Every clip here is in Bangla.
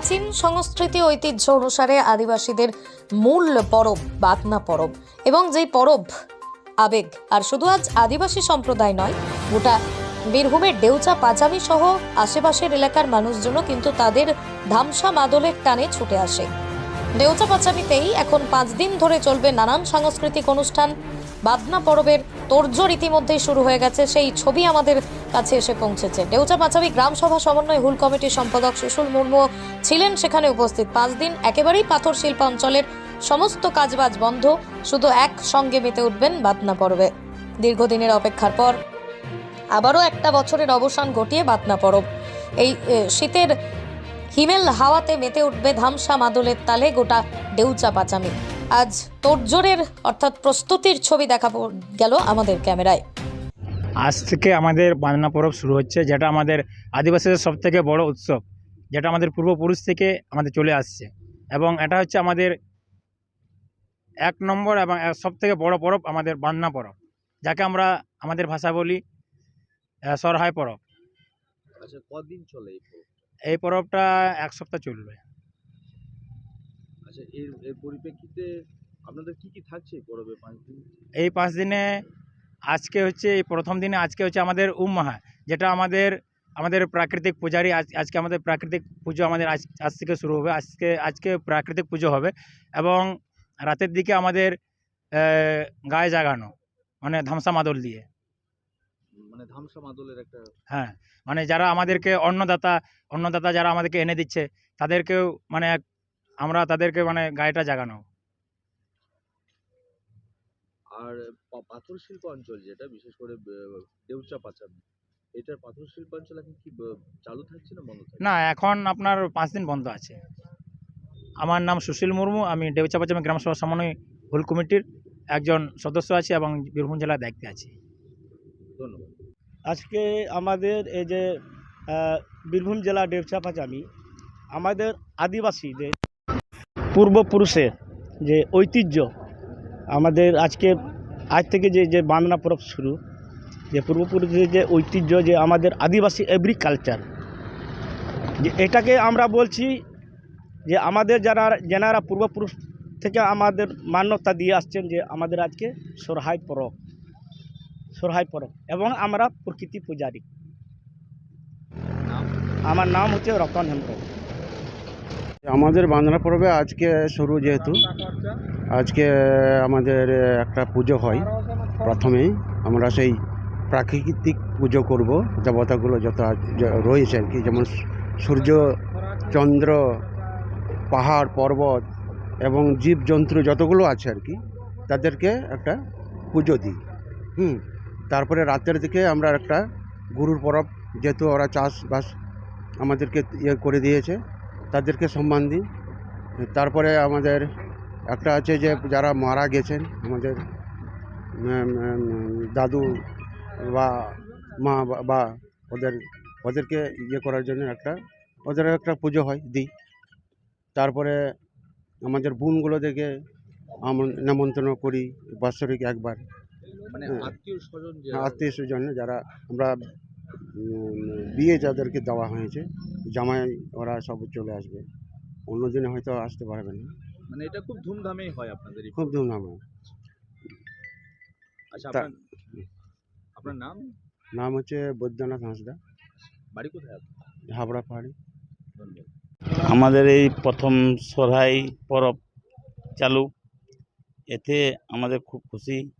প্রাচীন সংস্কৃতি ঐতিহ্য অনুসারে আদিবাসীদের মূল পরব বাতনা পরব। এবং যেই পরব, আবেগ, আর শুধু আজ আদিবাসী সম্প্রদায় নয়, গোটা বীরভূমের ডেউচা পাঁচামি সহ আশেপাশের এলাকার মানুষজনও কিন্তু তাদের ধামসা মাদলের টানে ছুটে আসে। ডেউচা পাচামিতেই এখন পাঁচ দিন ধরে চলবে নানান সাংস্কৃতিক অনুষ্ঠান বাদনা পরবের তোড়জোড় ইতিমধ্যেই শুরু হয়ে গেছে। সেই ছবি আমাদের কাছে এসে পৌঁছেছে। ডেউচা পাচামি গ্রাম সভা সমন্বয় হুল কমিটির সম্পাদক সুশুল মুর্মু ছিলেন সেখানে উপস্থিত। পাঁচ দিন একেবারেই পাথর শিল্পাঞ্চলের সমস্ত কাজবাজ বন্ধ। শুধু এক সঙ্গে মেতে উঠবেন বাতনা পরবে। দীর্ঘদিনের অপেক্ষার পর আবারও একটা বছরের অবসান ঘটিয়ে বাতনা পরব। এই শীতের হিমেল হাওয়াতে মেতে উঠবে ধামসা মাদলের তালে গোটা ডেউচা পাচামি। আজ তোড়জোড়ের অর্থাৎ প্রস্তুতির ছবি দেখা গেল আমাদের ক্যামেরায়। আজ থেকে আমাদের বাঁধনা পরব শুরু হচ্ছে যেটা আমাদের আদিবাসীদের সব থেকে বড় উৎসব যেটা আমাদের পূর্বপুরুষ থেকে আমাদের চলে আসছে। এবং এটা হচ্ছে আমাদের এক নম্বর এবং সব থেকে বড় পরব আমাদের বান্না পরব যাকে আমরা আমাদের ভাষা বলি আহ, সরহাই পরব। আচ্ছা কদিন চলে পরব? এই পরবটা এক সপ্তাহ চলবে। আচ্ছা এর এর পরিপ্রেক্ষিতে আপনাদের কি কি থাকছে এই পরবে পাঁচ দিন? এই পাঁচ দিনে আজকে হচ্ছে এই প্রথম দিনে আজকে হচ্ছে আমাদের উম্মাহা যেটা আমাদের আমাদের প্রাকৃতিক পূজারি আজ আজকে আমাদের প্রাকৃতিক পুজো আমাদের আজ আজ থেকে শুরু হবে। আজকে আজকে প্রাকৃতিক পুজো হবে এবং রাতের দিকে আমাদের গায়ে জাগানো মানে ধামসা মাদল দিয়ে। মানে ধামসা মাদলের একটা হ্যাঁ মানে যারা আমাদেরকে অন্নদাতা অন্নদাতা যারা আমাদেরকে এনে দিচ্ছে তাদেরকেও মানে এক- আমরা তাদেরকে মানে গায়েটা জাগানো। আর পাথর শিল্প অঞ্চল যেটা বিশেষ করে দেউচা পাচামি এটার পাথর শিল্প অঞ্চল এখন কি চালু থাকছে না বন্ধ না এখন আপনার পাঁচ দিন বন্ধ আছে। আমার নাম সুশীল মুর্মু আমি ডেউচাপাচামি গ্রাম সভা সমন্বয় হুল কমিটির একজন সদস্য আছি এবং বীরভূম জেলার দায়িত্বে আছি। ধন্যবাদ। আজকে আমাদের এই যে বীরভূম জেলা ডেবচা পাচামি আমাদের আদিবাসীদের পূর্বপুরুষের যে ঐতিহ্য, আমাদের আজকে, আজ থেকে যে যে বাংলা পরব শুরু, যে পূর্বপুরুষের যে ঐতিহ্য, যে আমাদের আদিবাসী এগ্রিকালচার যে এটাকে আমরা বলছি যে আমাদের যারা, যেনারা পূর্বপুরুষ থেকে আমাদের মান্যতা দিয়ে আসছেন যে আমাদের আজকে সরহাই পরব সরহাই পরব এবং আমরা প্রকৃতি পূজারী। আমার নাম হচ্ছে রতন হেমব্রম। আমাদের বাংলা পর্বে আজকে শুরু যেহেতু, আজকে আমাদের একটা পুজো হয় প্রথমেই। আমরা সেই প্রাকৃতিক পুজো করব, দেবতাগুলো যত রয়েছে আর কি, যেমন সূর্য, চন্দ্র, পাহাড়, পর্বত এবং জীবজন্তু যতগুলো আছে আর কি, তাদেরকে একটা পুজো দিই। হুম, তারপরে রাতের দিকে আমরা একটা গুরুর পরব, যেহেতু ওরা চাষবাস আমাদেরকে ইয়ে করে দিয়েছে। তাদেরকে সম্মান দিই। তারপরে আমাদের একটা আছে যে যারা মারা গেছেন আমাদের দাদু বা মা বা- ওদের ওদেরকে ইয়ে করার জন্য একটা ওদের একটা পুজো হয় দিই। তারপরে আমাদের বোনগুলোদেরকে আমন- নেমন্তন্ন করি বাৎসরিক একবার। মানে হ্যাঁ। আত্মীয় স্বজন যারা আমরা বিয়ে যাদেরকে দেওয়া হয়েছে জামাই ওরা সব চলে আসবে। অন্য দিনে হয়তো আসতে পারবে না। মানে এটা খুব ধুমধামেই হয় আপনাদের খুব। ধুমধাম আচ্ছা আপনার আপনার নাম? নাম হচ্ছে বৈদ্যনাথ হাঁসদা। বাড়ি কোথায় হাবড়া পাহাড়ি। আমাদের এই প্রথম সরহাই পরব চালু। এতে আমাদের খুব খুশি।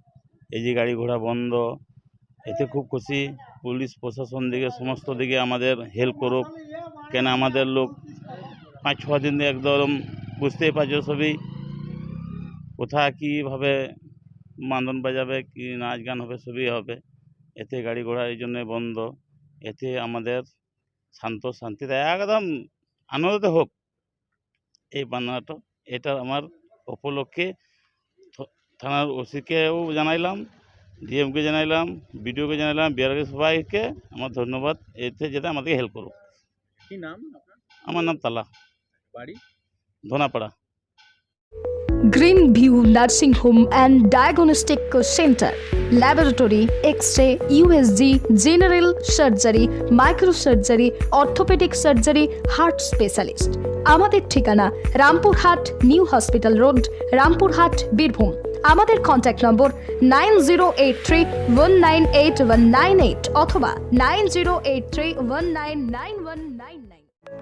এই যে গাড়ি ঘোড়া বন্ধ এতে খুব খুশি। পুলিশ প্রশাসন দিকে, সমস্ত দিকে আমাদের হেল্প করুক। কেন আমাদের লোক পাঁচ, ছ দিন একদম বুঝতেই পারছ সবই। কোথায় কীভাবে মান্দন বাজাবে, কি নাচ গান হবে, সবই হবে। এতে গাড়ি ঘোড়া এই জন্যে বন্ধ। এতে আমাদের শান্ত শান্তিতে একদম আনন্দতে হোক। এই বান্নাটা এটা আমার উপলক্ষে থানার ওসিকেও জানাইলাম। ডিএমকে জানাইলাম বিডিওকে জানাইলাম বিআরকে সবাইকে আমার ধন্যবাদ। এতে যেতে আমাদেরকে হেল্প করুক। কি নাম আমার নাম তালা। বাড়ি? Dhanapara. Green view nursing home and diagnostic centre. Laboratory X ray USG general surgery micro surgery orthopaedic surgery heart specialist. আমাদের ঠিকানা Rampurhat new hospital road Rampurhat Birbhum. আমাদের contact number nine zero eight three one nine eight one nine eight অথবা nine zero eight three one nine nine one nine nine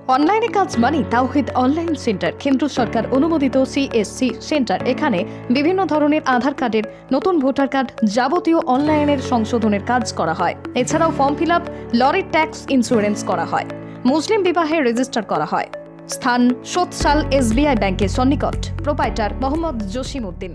অনলাইনে কাজ মানে তাওহিদ অনলাইন সেন্টার কেন্দ্র সরকার অনুমোদিত সিএসসি সেন্টার এখানে বিভিন্ন ধরনের আধার কার্ডের, নতুন ভোটার কার্ড যাবতীয় অনলাইনের সংশোধনের কাজ করা হয়। এছাড়াও ফর্ম ফিল আপ লরির ট্যাক্স ইন্স্যুরেন্স করা হয়। মুসলিম বিবাহে রেজিস্টার করা হয়। স্থান সোৎসাল এসবিআই ব্যাংকের সন্নিকট। Proprietor Mohammad Jasim Uddin